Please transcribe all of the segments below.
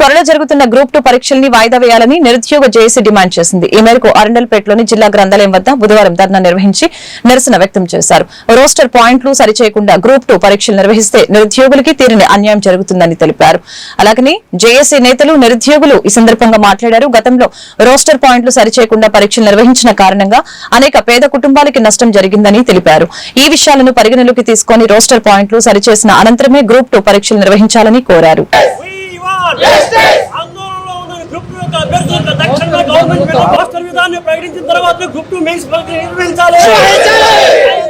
త్వరలో జరుగుతున్న group two పరీక్షల్ని వాయిదా వేయాలని నిరుద్యోగ జేఏసీ డిమాండ్ చేసింది. ఈ మేరకు అరండల్పేటలోని జిల్లా గ్రంథాలయం వద్ద బుధవారం ధర్నా నిర్వహించి నిరసన వ్యక్తం చేశారు. రోస్టర్ పాయింట్లు సరిచేయకుండా గ్రూప్ టూ పరీక్షలు నిర్వహిస్తే నిరుద్యోగులకి తీరని అన్యాయం జరుగుతుందని తెలిపారు. అలాగని జేఏసీ నేతలు నిరుద్యోగులు ఈ సందర్భంగా మాట్లాడారు. గతంలో రోస్టర్ పాయింట్లు సరిచేయకుండా పరీక్షలు నిర్వహించిన కారణంగా అనేక పేద కుటుంబాలకి నష్టం జరిగిందని తెలిపారు. ఈ విషయాలను పరిగణలోకి తీసుకొని రోస్టర్ పాయింట్లు సరిచేసిన అనంతరమే గ్రూప్ టూ పరీక్షలు నిర్వహించాలని కోరారు. ఆందోళనలో ఉన్న గ్రూప్ టూ యొక్క అభ్యర్థులకు తక్షణమే గవర్నమెంట్ మీద మాస్టర్ విధానాన్ని ప్రకటించిన తర్వాత గ్రూప్ టూ మెయిన్స్ నిర్వహించాలి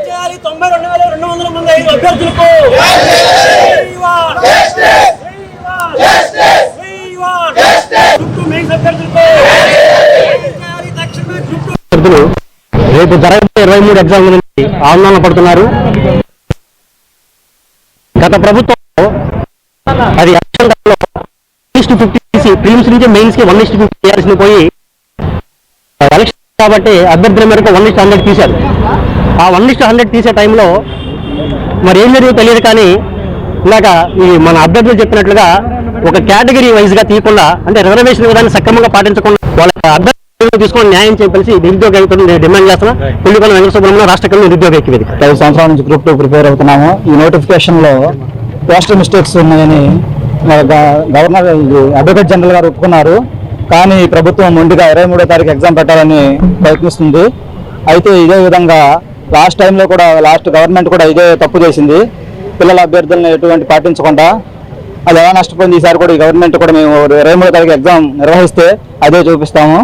చేయాలి తొంభై రెండు వేల రెండు వందల మంది ఐదు అభ్యర్థులకు రేపు జరగబోయే ఇరవై మూడు ఎగ్జామ్ గురించి ఆందోళన పడుతున్నారు గత ప్రభుత్వంలో అది ఎలక్షన్ టైంలో ఇస్టు ఫిఫ్టీ ప్రీమ్స్ నుంచి మెయిన్స్కి వన్ ఇస్టు ఫిఫ్టీ చేయాల్సింది పోయి ఎలక్షన్ కాబట్టి అభ్యర్థుల మేరకు వన్ ఇస్ట్ హండ్రెడ్ తీశారు. ఆ వన్ ఇస్ట్ హండ్రెడ్ తీసే టైంలో మరి ఏం జరిగిందో తెలియదు కానీ ఇలాగ ఈ మన అభ్యర్థులు చెప్పినట్లుగా ఒక కేటగిరీ వైజ్గా తీయకుండా అంటే రిజర్వేషన్ విధాన్ని సక్రమంగా పాటించకుండా వాళ్ళ అభ్యర్థులు తీసుకొని న్యాయం చేయవలసి నిరుద్యోగ నేను డిమాండ్ చేస్తున్నా. పుల్లికొండ వెంకటసుబ్రహ్మణ్యం రాష్ట్ర కమిటీ నిరుద్యోగ వేదిక. ఐదు సంవత్సరాల నుంచి గ్రూప్ టూ ప్రిపేర్ అవుతున్నాము. ఈ నోటిఫికేషన్లో పోస్టల్ మిస్టేక్స్ ఉన్నాయని గవర్నర్ అడ్వకేట్ జనరల్ గారు ఒప్పుకున్నారు. కానీ ప్రభుత్వం ముందుగా ఇరవై మూడో తారీఖు ఎగ్జామ్ పెట్టాలని ప్రయత్నిస్తుంది. అయితే ఇదే విధంగా లాస్ట్ టైంలో కూడా లాస్ట్ గవర్నమెంట్ కూడా ఇదే తప్పు చేసింది. పిల్లల అభ్యర్థులను ఎటువంటి పాటించకుండా అది ఎలా నష్టపోయింది ఈసారి కూడా ఈ గవర్నమెంట్ కూడా మేము ఇరవై మూడో తారీఖు ఎగ్జామ్ నిర్వహిస్తే అదే చూపిస్తాము.